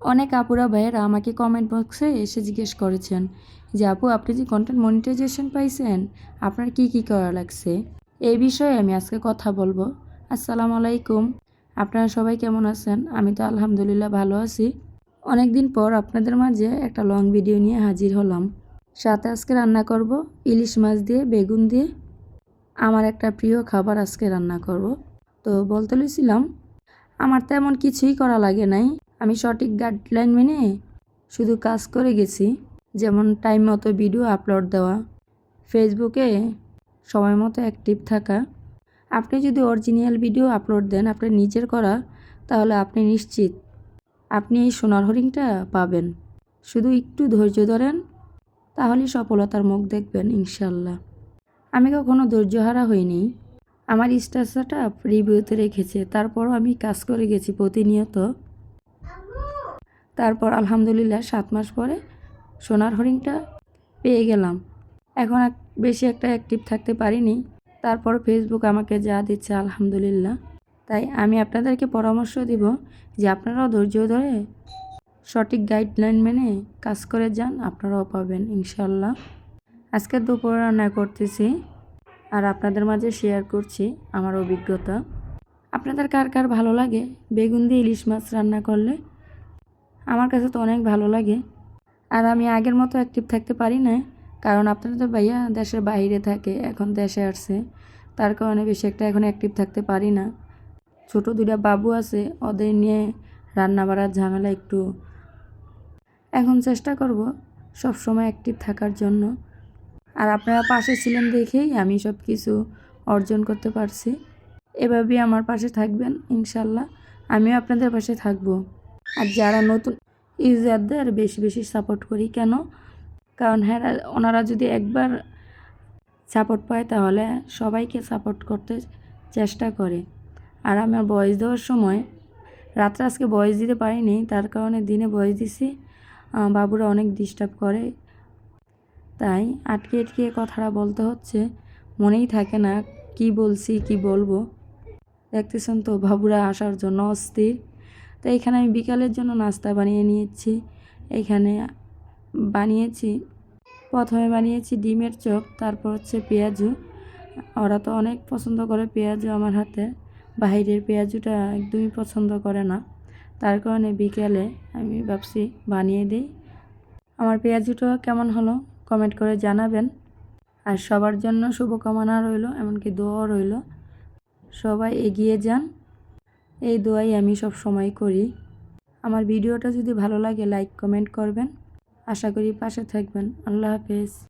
অনেক আপুরা ভাইয়েরা আমাকে কমেন্ট বক্সে এসে জিজ্ঞেস করেছেন যে, আপু, আপনি যে কন্টেন্ট মনিটাইজেশন পাইছেন, আপনার কি কি করা লাগছে? এই বিষয়ে আমি আজকে কথা বলব। আসসালামু আলাইকুম। আপনারা সবাই কেমন আছেন? আমি তো আলহামদুলিল্লাহ ভালো আছি। অনেক দিন পর আপনাদের মাঝে একটা লং ভিডিও নিয়ে হাজির হলাম। সাথে আজকে রান্না করব ইলিশ মাছ দিয়ে, বেগুন দিয়ে। আমার একটা প্রিয় খাবার আজকে রান্না করব। তো বলতে লইছিলাম, আমার তেমন কিছুই করা লাগে নাই। আমি সঠিক গাইডলাইন মেনে শুধু কাজ করে গেছি। যেমন টাইম মতো ভিডিও আপলোড দেওয়া ফেসবুকে সময় মতো অ্যাক্টিভ থাকা। আপনি যদি অরিজিনাল ভিডিও আপলোড দেন আপনার নিজের করা, তাহলে আপনি নিশ্চিত আপনি এই সোনার হরিণটা পাবেন। শুধু একটু ধৈর্য ধরেন, তাহলেই সফলতার মুখ দেখবেন ইনশাল্লাহ আমি কখনো ধৈর্যহারা হইনি। আমার স্ট্যাটাসটা রিভিউতে রেখেছে, তারপরও আমি কাজ করে গেছি প্রতিনিয়ত। তারপর আলহামদুলিল্লাহ সাত মাস পরে সোনার হরিণটা পেয়ে গেলাম। এখন বেশি একটা অ্যাক্টিভ থাকতে পারিনি। তারপর ফেসবুক আমাকে যা দিচ্ছে আলহামদুলিল্লাহ। তাই আমি আপনাদেরকে পরামর্শ দিব যে আপনারাও ধৈর্য ধরে সঠিক গাইডলাইন মেনে কাজ করে যান, আপনারাও পাবেন ইনশাল্লাহ আজকে দুপুরে রান্না করতেছি আর আপনাদের মাঝে শেয়ার করছি আমার অভিজ্ঞতা। আপনাদের কার কার ভালো লাগে? বেগুন দিয়ে ইলিশ মাছ রান্না করলে আমার কাছে তো অনেক ভালো লাগে। আর আমি আগের মতো অ্যাক্টিভ থাকতে পারি না কারণ আপনারা তো ভাইয়া দেশের বাইরে থাকে, এখন দেশে আসছে। তার কারণে বেশি একটা এখন অ্যাক্টিভ থাকতে পারি না। ছোট দুইটা বাবু আছে, ওদের নিয়ে রান্না বাড়ার ঝামেলা একটু। এখন চেষ্টা করব সব সময় অ্যাক্টিভ থাকার জন্য। আর আপনারা পাশে ছিলেন দেখেই আমি সব কিছু অর্জন করতে পারছি। এভাবেই আমার পাশে থাকবেন, ইনশাল্লাহ। আমিও আপনাদের পাশে থাকব। আর যারা নতুন ইউজারদের বেশি বেশি সাপোর্ট করি, কেন? কারণ হ্যাঁ ওনারা যদি একবার সাপোর্ট পায়, তাহলে সবাইকে সাপোর্ট করতে চেষ্টা করে। আর আমার বয়স দেওয়ার সময়, রাত্রে আজকে বয়স দিতে পারিনি, তার কারণে দিনে বয়স দিছি। বাবুরা অনেক ডিস্টার্ব করে। তাই আটকে আটকে কথাটা বলতে হচ্ছে, মনেই থাকে না কি বলছি, কি বলব। দেখতেছেন তো, বাবুরা আসার জন্য অস্থির। তো এখানে আমি বিকালের জন্য নাস্তা বানিয়ে নিয়েছি। এখানে বানিয়েছি, প্রথমে বানিয়েছি ডিমের চপ, তারপর হচ্ছে পেঁয়াজু। ওরা তো অনেক পছন্দ করে পেঁয়াজু আমার হাতে। বাইরের পেঁয়াজুটা একদমই পছন্দ করে না। তার কারণে বিকেলে আমি ভাবছি বানিয়ে দিই। আমার পেঁয়াজুটা কেমন হলো কমেন্ট করে জানাবেন। আর সবার জন্য শুভকামনা রইল, এমনকি দোয়াও রইল। সবাই এগিয়ে যান। এই দোয়াই আমি সব সময় করি। আমার ভিডিওটা যদি ভালো লাগে লাইক কমেন্ট করবেন। আশা করি পাশে থাকবেন। আল্লাহ হাফেজ।